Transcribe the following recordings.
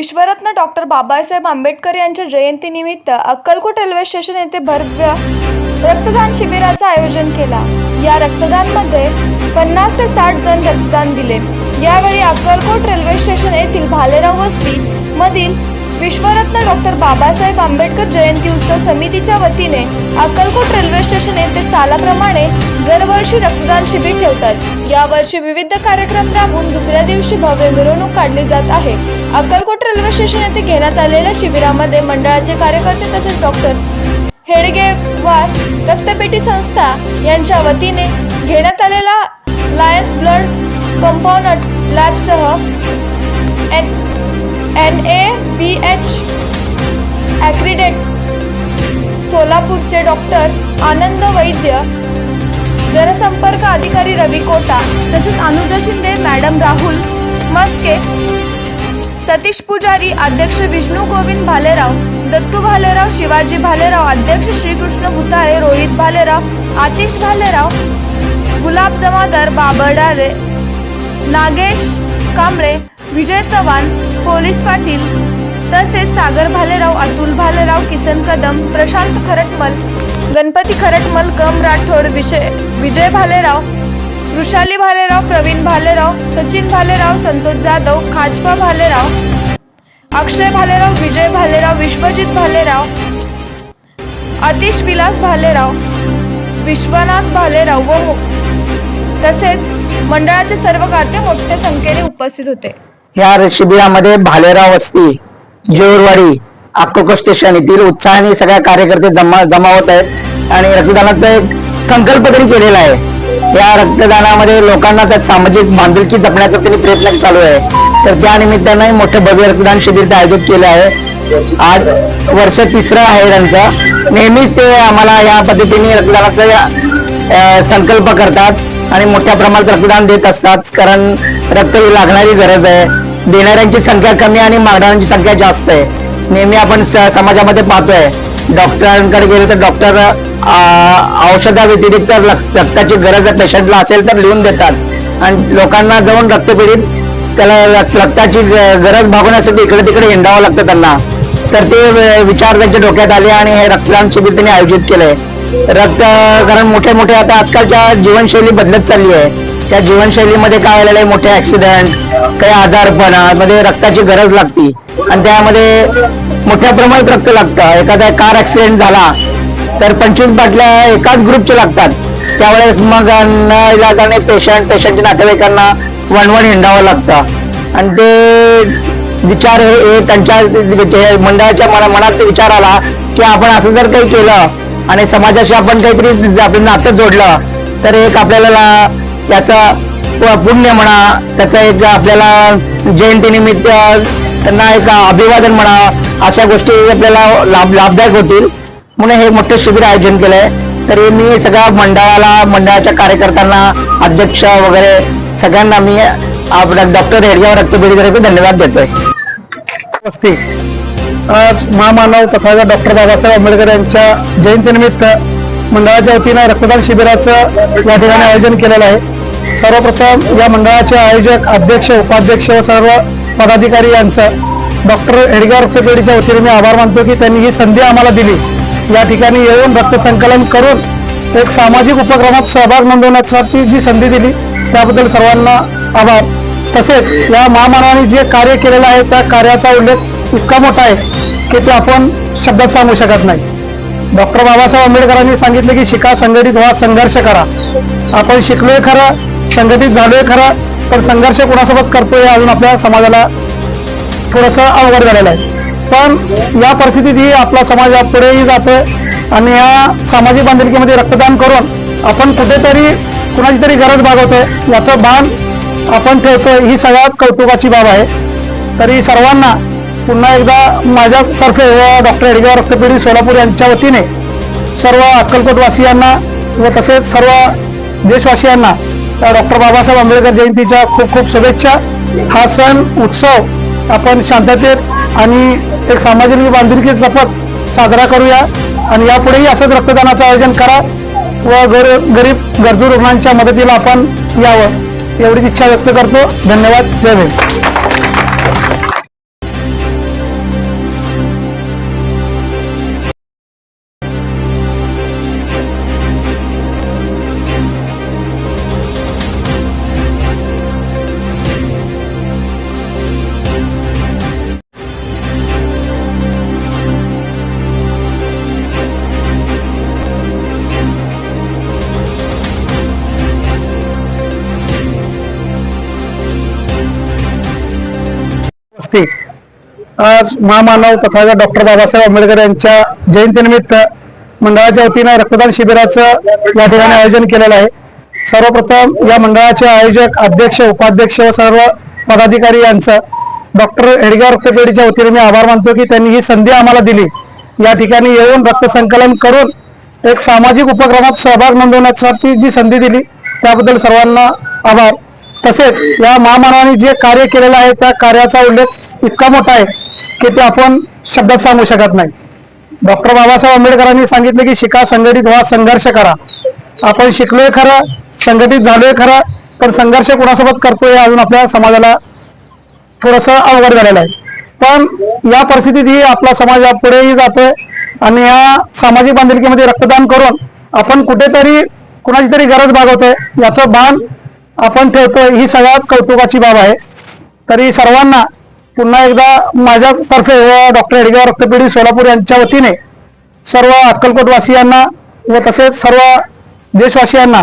विश्वरत्न doctor Babasaheb Ambedkar यांच्या जयंतीनिमित्त Akkalkot railway station येथे भव्य रक्तदान शिबिराचं आयोजन केला. या रक्तदानमध्ये पन्नास ते साठ जण रक्तदान दिले. यावेळी अक्कलकोट रेल्वे स्टेशन येथील भालेराव वस्ती मधील विश्वरत्न डॉक्टर बाबासाहेब आंबेडकर जयंती उत्सव समितीच्या वतीने अक्कलकोट रेल्वे स्टेशन येथे सालाप्रमाणे दरवर्षी रक्तदान शिबिर ठेवतात. यावर्षी विविध कार्यक्रम राबवून दुसऱ्या दिवशी भव्य मिरवणूक काढली जात आहे. अक्कलकोट रेल्वे स्टेशन येथे घेण्यात आलेल्या शिबिरामध्ये मंडळाचे कार्यकर्ते तसेच डॉक्टर हेडगेवार रक्तपेटी संस्था यांच्या वतीने घेण्यात आलेला Lions blood compound लॅबसह N A B H accredit सोलापूरचे डॉक्टर आनंद वैद्य जनसंपर्क अधिकारी रवी कोटा तसेच अनुजा शिंदे मॅडम राहुल मस्के सतीश पुजारी अध्यक्ष विष्णू गोविंद भालेराव दत्तू भालेराव शिवाजी भालेराव अध्यक्ष श्रीकृष्ण भुताळे रोहित भालेराव आतिश भालेराव गुलाब जमादार बाबरडाले नागेश कांबळे विजय चव्हाण पोलीस पाटील तसेच सागर भालेराव अतुल भालेराव किसन कदम प्रशांत खरटमल गणपती खरटमल गम राठोड विजय विजय भालेराव वृषाली भालेराव प्रवीण भालेराव सचिन भालेराव संतोष जाधव खाजपा भालेराव अक्षय भालेराव विजय भालेराव विश्वजित भालेराव आतिश विलास भालेराव विश्वनाथ भालेराव व हो-, तसेच मंडळाचे सर्व कार्ते मोठ्या संख्येने उपस्थित होते. या शिबिरामध्ये भालेराव वस्ती जेऊरवाडी अक्कोको स्टेशन येथील उत्साहाने सगळ्या कार्यकर्ते जमा जमा होत आहेत. आणि रक्तदानाचा एक संकल्प तरी केलेला आहे. या रक्तदानामध्ये लोकांना त्यात सामाजिक बांधिलकी जपण्याचा त्यांनी प्रयत्न चालू आहे. तर त्या निमित्तानं मोठे भव्य रक्तदान शिबिर आयोजित केले आहे. आज वर्ष तिसरं आहे त्यांचं. नेहमीच ते आम्हाला या पद्धतीने रक्तदानाचा संकल्प करतात आणि मोठ्या प्रमाणात रक्तदान देत असतात. कारण रक्त ही लागणारी गरज आहे. देणाऱ्यांची संख्या कमी आणि मागणाऱ्यांची संख्या जास्त आहे. नेहमी आपण स- समाजामध्ये पाहतोय. डॉक्टरांकडे गेलो तर डॉक्टर औषधा व्यतिरिक्त रक्ताची गरज पेशंटला असेल तर लिहून देतात. आणि लोकांना जाऊन रक्तपेढीत त्याला रक्त- रक्ताची गरज भागवण्यासाठी इकडे तिकडे हिंडावं लागतं त्यांना. तर ते विचार त्यांच्या डोक्यात आले आणि हे रक्तदान शिबिर त्यांनी आयोजित केलंय. रक्त कारण मोठे मोठे आता आजकालच्या जीवनशैली बदलत चालली आहे. त्या जीवनशैलीमध्ये काय आलेलं आहे? मोठे ऍक्सिडेंट काही आजारपणा मध्ये रक्ताची गरज लागती. आणि त्यामध्ये मोठ्या प्रमाणात रक्त लागतं. एखादा कार ऍक्सिडेंट झाला तर पंचवीस बाटल्या एकाच ग्रुपचे लागतात. त्यावेळेस मग इलाजाने पेशंट पेशंटच्या नातेवाईकांना वणवण हिंडावं लागतं. आणि ते विचार हे त्यांच्या मंडळाच्या मना मनात विचार आला की आपण असं जर काही केलं आणि समाजाशी आपण काहीतरी आपलं नातं जोडलं तर एक आपल्याला याचा पुण्य म्हणा त्याचा एक आपल्याला जयंतीनिमित्त त्यांना एक अभिवादन म्हणा अशा गोष्टी आपल्याला लाभ लाभदायक होतील. म्हणून हे मोठे शिबिर आयोजन केलंय. तरी मी सगळ्या मंडळाला मंडळाच्या कार्यकर्त्यांना अध्यक्ष वगैरे सगळ्यांना मी आपल्या डॉक्टर हेडगाव रक्तपेढीतर्फे धन्यवाद देतोय. वस्ती आज महामानव तथा डॉक्टर बाबासाहेब आंबेडकर यांच्या जयंतीनिमित्त मंडळाच्या वतीनं रक्तदान शिबिराचं या ठिकाणी आयोजन केलेलं आहे. सर्वप्रथम या मंडळाचे आयोजक अध्यक्ष उपाध्यक्ष व सर्व पदाधिकारी यांचं डॉक्टर एडगार रक्तपेढीच्या वतीने मी आभार मानतो की त्यांनी ही संधी आम्हाला दिली. या ठिकाणी येऊन रक्तसंकलन करून एक सामाजिक उपक्रमात सहभाग नोंदवण्यासाठी जी संधी दिली त्याबद्दल सर्वांना आभार. तसेच या महामानवाने जे कार्य केलेलं आहे त्या कार्याचा उल्लेख इतका मोठा आहे की ते आपण शब्दात सांगू शकत नाही. डॉक्टर बाबासाहेब आंबेडकरांनी सांगितले की शिका संघटित व्हा संघर्ष करा. आपण शिकलोय खरं संघटित झालोय खरं पण संघर्ष कोणासोबत करतोय अजून आपल्या समाजाला थोडंसं अवघड झालेलं आहे. पण या परिस्थितीतही आपला समाज पुढेही जातोय आणि या सामाजिक बांधिलकीमध्ये रक्तदान करून आपण कुठेतरी कुणाची तरी गरज भागवतोय याचं भान आपण ठेवतोय ही सगळ्यात कौतुकाची बाब आहे. तरी सर्वांना पुन्हा एकदा माझ्यातर्फे व डॉक्टर एडगाव रक्तपेढी सोलापूर यांच्या वतीने सर्व अक्कलकोटवासियांना व तसेच सर्व देशवासियांना डॉक्टर बाबासाहेब आंबेडकर जयंतीच्या खूप खूप शुभेच्छा. हा सण उत्सव आपण शांततेत आणि एक सामाजिक बांधिलकी जपत साजरा करूया आणि यापुढेही असंच रक्तदानाचं आयोजन करा व गर गरीब गरजू रुग्णांच्या मदतीला आपण यावं एवढीच इच्छा व्यक्त करतो. धन्यवाद. जय भीम. असते आज महामानव तथा डॉक्टर बाबासाहेब आंबेडकर यांच्या जयंतीनिमित्त मंडळाच्या वतीनं रक्तदान शिबिराचं या ठिकाणी आयोजन केलेलं आहे. सर्वप्रथम या मंडळाचे आयोजक अध्यक्ष उपाध्यक्ष व सर्व पदाधिकारी यांचं डॉक्टर हेडगाव रक्तपेढीच्या वतीने मी आभार मानतो की त्यांनी ही संधी आम्हाला दिली. या ठिकाणी येऊन रक्त संकलन करून एक सामाजिक उपक्रमात सहभाग नोंदवण्यासाठी जी संधी दिली त्याबद्दल सर्वांना आभार. तसेच या महामानवाने जे कार्य केलेलं आहे त्या कार्याचा उल्लेख इतका मोठा आहे की ते आपण शब्दात सांगू शकत नाही. डॉक्टर बाबासाहेब आंबेडकरांनी सांगितले की शिका संघटित व्हा संघर्ष करा. आपण शिकलोय खरं संघटित झालोय खरं पण संघर्ष कोणासोबत करतोय अजून आपल्या समाजाला थोडस अवघड झालेलं आहे. पण या परिस्थितीतही आपला समाज पुढेही जातोय आणि या सामाजिक बांधिलकीमध्ये रक्तदान करून आपण कुठेतरी कुणाची तरी गरज भागवतोय याचं भान आपण ठेवतोय ही सगळ्यात कौतुकाची बाब आहे. तरी सर्वांना पुन्हा एकदा माझ्यातर्फे डॉक्टर हेडगाव रक्तपेढी सोलापूर यांच्या वतीने सर्व अक्कलकोटवासियांना व तसेच सर्व देशवासियांना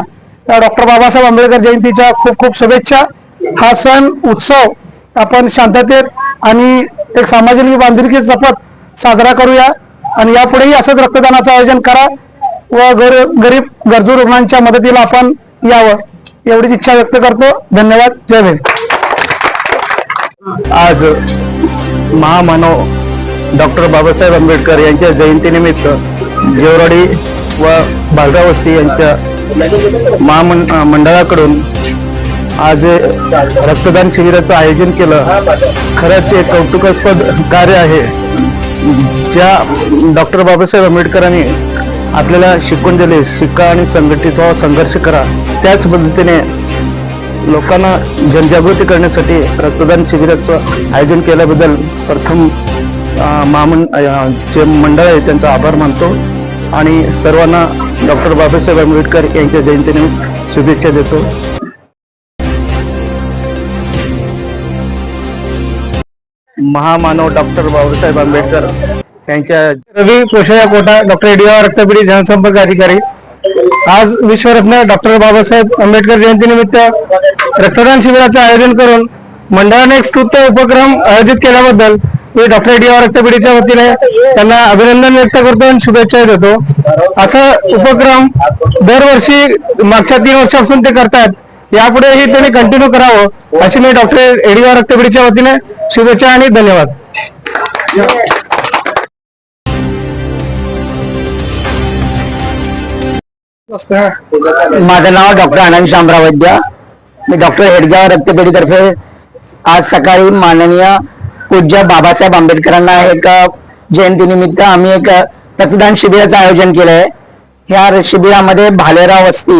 डॉक्टर बाबासाहेब आंबेडकर जयंतीच्या खूप खूप शुभेच्छा. हा सण उत्सव आपण शांततेत आणि एक सामाजिक बांधिलकी जपत साजरा करूया आणि यापुढेही असंच रक्तदानाचं आयोजन करा व गर गरीब गरजू रुग्णांच्या मदतीला आपण यावं एवढीच इच्छा व्यक्त करतो. धन्यवाद. जय भीम. आज महामानव डॉक्टर बाबासाहेब आंबेडकर यांच्या जयंतीनिमित्त जेवराडी व भागावस्ती यांच्या महामं मंडळाकडून आज रक्तदान शिबिराचं आयोजन केलं. खरंच एक कौतुकास्पद कार्य आहे. ज्या डॉक्टर बाबासाहेब आंबेडकरांनी आपल्याला शिकवून दिले शिका आणि संघटित व्हा संघर्ष करा. त्याच पद्धतीने लोकांना जनजागृती करण्यासाठी रक्तदान शिबिराचं आयोजन केल्याबद्दल प्रथम महामंड जे मंडळ आहे त्यांचा आभार मानतो. आणि सर्वांना डॉक्टर बाबासाहेब आंबेडकर यांच्या जयंतीनिमित्त शुभेच्छा देतो. महामानव डॉक्टर बाबासाहेब आंबेडकर यांच्या रवी पोषया कोटा डॉक्टर एडीआर रक्तपेढी जनसंपर्क अधिकारी. आज विश्वरत्न डॉक्टर बाबासाहेब आंबेडकर जयंतीनिमित्त रक्तदान शिबिराचं आयोजन करून मंडळाने एक स्तुत्य उपक्रम आयोजित केल्याबद्दल मी डॉक्टर एडीआर रक्तपेढीच्या वतीने त्यांना अभिनंदन व्यक्त करतो आणि शुभेच्छा देतो. असा उपक्रम दरवर्षी मागच्या तीन वर्षापासून ते करतात यापुढेही त्यांनी कंटिन्यू करावं अशी मी डॉक्टर एडीआर रक्तपेढीच्या वतीने शुभेच्छा आणि धन्यवाद. माझं नाव डॉक्टर आनंद शामराव वैद्य. मी डॉक्टर हेडगाव रक्तपेढीतर्फे आज सकाळी माननीय पूज्य बाबासाहेब आंबेडकरांना एक जयंतीनिमित्त आम्ही एक रक्तदान शिबिराचं आयोजन केलं आहे ह्या शिबिरामध्ये भालेराव वस्ती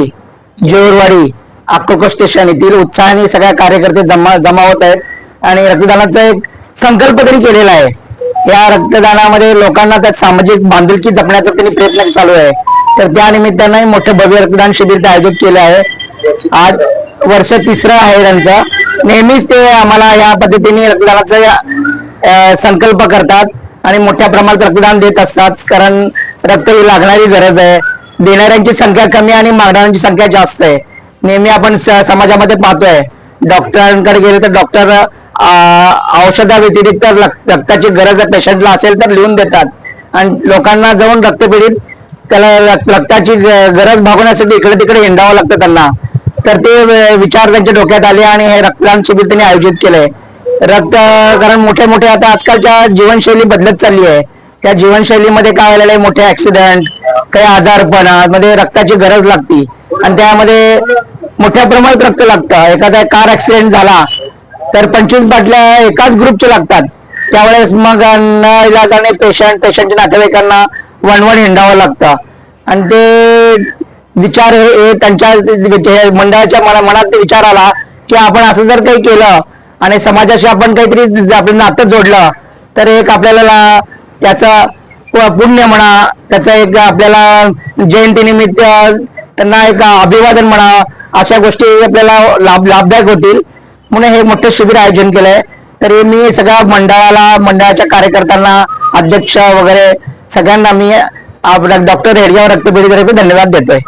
जेऊरवाडी अक्कोको स्टेशन येथील उत्साहाने सगळ्या कार्यकर्ते जमा जमा होत आहेत आणि रक्तदानाचा एक संकल्प तरी केलेला आहे. या रक्तदानामध्ये लोकांना त्यात सामाजिक बांधिलकी जपण्याचा त्यांनी प्रयत्न चालू आहे. तर त्या निमित्ताने मोठं भव्य रक्तदान शिबिर आयोजित केलं आहे. आज वर्ष तिसरं आहे त्यांचं. नेहमीच ते आम्हाला या पद्धतीने रक्तदानाचा संकल्प करतात आणि मोठ्या प्रमाणात रक्तदान देत असतात. कारण रक्त ही लागणारी गरज आहे. देणाऱ्यांची संख्या कमी आणि मागणाऱ्यांची संख्या जास्त आहे. नेहमी आपण स- समाजामध्ये पाहतोय. डॉक्टरांकडे गेले तर डॉक्टर औषधा व्यतिरिक्त रक्ताची गरज पेशंटला असेल तर लिहून देतात. आणि लोकांना जाऊन रक्तपीडित त्याला रक्ताची गरज भागवण्यासाठी इकडे तिकडे हिंडावं लागतं त्यांना. तर ते विचार त्यांच्या डोक्यात आले आणि हे रक्तदान शिबिर त्यांनी आयोजित केलंय. रक्त कारण मोठे मोठे आता आजकालच्या जीवनशैली बदलत चालली आहे. त्या जीवनशैलीमध्ये काय आलेलं आहे? मोठे ऍक्सिडेंट काही आजारपणा मध्ये रक्ताची गरज लागती. आणि त्यामध्ये मोठ्या प्रमाणात रक्त लागतं. एखादा कार ऍक्सिडेंट झाला तर पंचवीस बाटल्या एकाच ग्रुपचे लागतात. त्यावेळेस मग न इलाजाने पेशंट पेशंटच्या नातेवाईकांना वणवण हिंडावं लागतं. आणि ते विचार हे त्यांच्या मंडळाच्या मना- मनात विचार आला की आपण असं जर काही केलं आणि समाजाशी आपण काहीतरी आपलं नातं जोडलं तर एक आपल्याला त्याचा त्याचं पुण्य म्हणा त्याचं एक आपल्याला जयंतीनिमित्त त्यांना एक अभिवादन म्हणा अशा गोष्टी आपल्याला लाभ लाभदायक होतील. म्हणून हे मोठं शिबिर आयोजन केलंय. तरी मी सगळ्या मंडळाला मंडळाच्या कार्यकर्त्यांना अध्यक्ष वगैरे सगळ्यांना मी डॉक्टर हेडगाव रक्तपेढीतर्फे धन्यवाद देतोय.